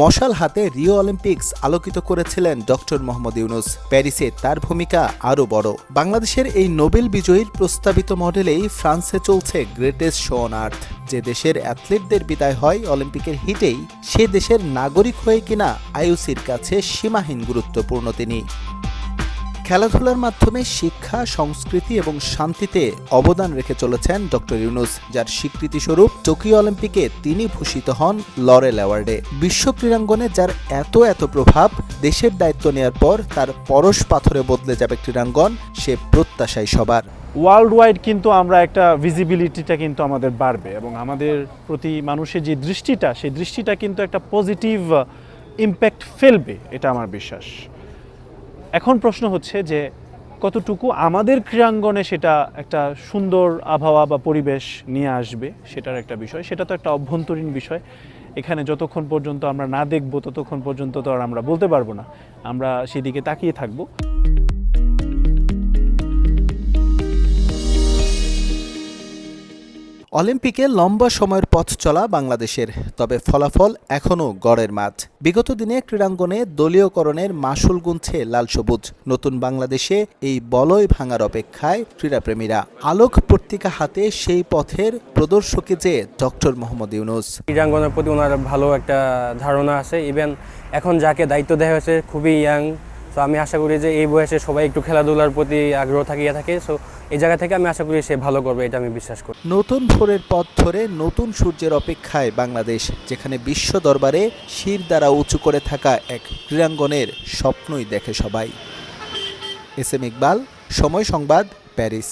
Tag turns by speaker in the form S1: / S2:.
S1: মশাল হাতে Rio Olympics আলোকিত করেছিলেন ডক্টর মোহাম্মদ ইউনুস। প্যারিসে তার ভূমিকা আরও বড়। বাংলাদেশের এই নোবেল বিজয়ীর প্রস্তাবিত মডেলেই ফ্রান্সে চলছে গ্রেটেস্ট শো অন আর্থ। যে দেশের অ্যাথলিটদের বিদায় হয় অলিম্পিকের হিটেই, সে দেশের নাগরিক হয়ে কিনা আইওসির কাছে সীমাহীন গুরুত্বপূর্ণ তিনি। খেলাধুলার মাধ্যমে শিক্ষা, সংস্কৃতি এবং শান্তিতে অবদান রেখে চলেছেন ডক্টর ইউনুস, যার স্বীকৃতিস্বরূপ টোকিও অলিম্পিকে তিনি ভূষিত হন লরেল অ্যাওয়ার্ডে। বিশ্ব ক্রীড়াঙ্গনে যার এত এত প্রভাব, দেশের দায়িত্ব নেওয়ার পর তার পরশ পাথরে বদলে যাবে ক্রীড়াঙ্গন, সে প্রত্যাশাই সবার।
S2: ওয়ার্ল্ড ওয়াইড কিন্তু আমরা একটা ভিজিবিলিটিটা কিন্তু আমাদের বাড়বে এবং আমাদের প্রতি মানুষের যে দৃষ্টিটা, সেই দৃষ্টিটা কিন্তু একটা পজিটিভ ইম্প্যাক্ট ফেলবে, এটা আমার বিশ্বাস। এখন প্রশ্ন হচ্ছে যে কতটুকু আমাদের ক্রীড়াঙ্গনে সেটা একটা সুন্দর আবহাওয়া বা পরিবেশ নিয়ে আসবে সেটার একটা বিষয়। সেটা তো একটা অভ্যন্তরীণ বিষয়। এখানে যতক্ষণ পর্যন্ত আমরা না দেখব, ততক্ষণ পর্যন্ত তো আর আমরা বলতে পারব না। আমরা সেদিকে তাকিয়ে থাকব।
S1: অলিম্পিকে লম্বা সময়ের পথ চলা বাংলাদেশের, তবে ফলাফল এখনও গড়ের মাঠ। বিগত দিনে ক্রীড়াঙ্গনে দলীয়করণের মাসুল গুনছে লাল সবুজ। নতুন বাংলাদেশে এই বলয় ভাঙার অপেক্ষায় ক্রীড়াপ্রেমীরা আলোক পত্রিকা হাতে সেই পথের প্রদর্শকে যে ডক্টর মোহাম্মদ ইউনুস।
S3: ক্রীড়াঙ্গনের প্রতি ওনার ভালো একটা ধারণা আছে। ইভেন এখন যাকে দায়িত্ব দেওয়া হয়েছে, খুবই ইয়াং তো আমি আশা করি যে এই বয়সে সবাই একটু খেলাধুলার প্রতি আগ্রহ থাকিয়ে থাকে। সো এই জায়গা থেকে আমি আশা করি সে ভালো করবে, এটা আমি বিশ্বাস করি।
S1: নতুন ভোরের পথ ধরে নতুন সূর্যের অপেক্ষায় বাংলাদেশ, যেখানে বিশ্ব দরবারে শির দ্বারা উঁচু করে থাকা এক ক্রীড়াঙ্গনের স্বপ্নই দেখে সবাই। এস এম ইকবাল, সময় সংবাদ, প্যারিস।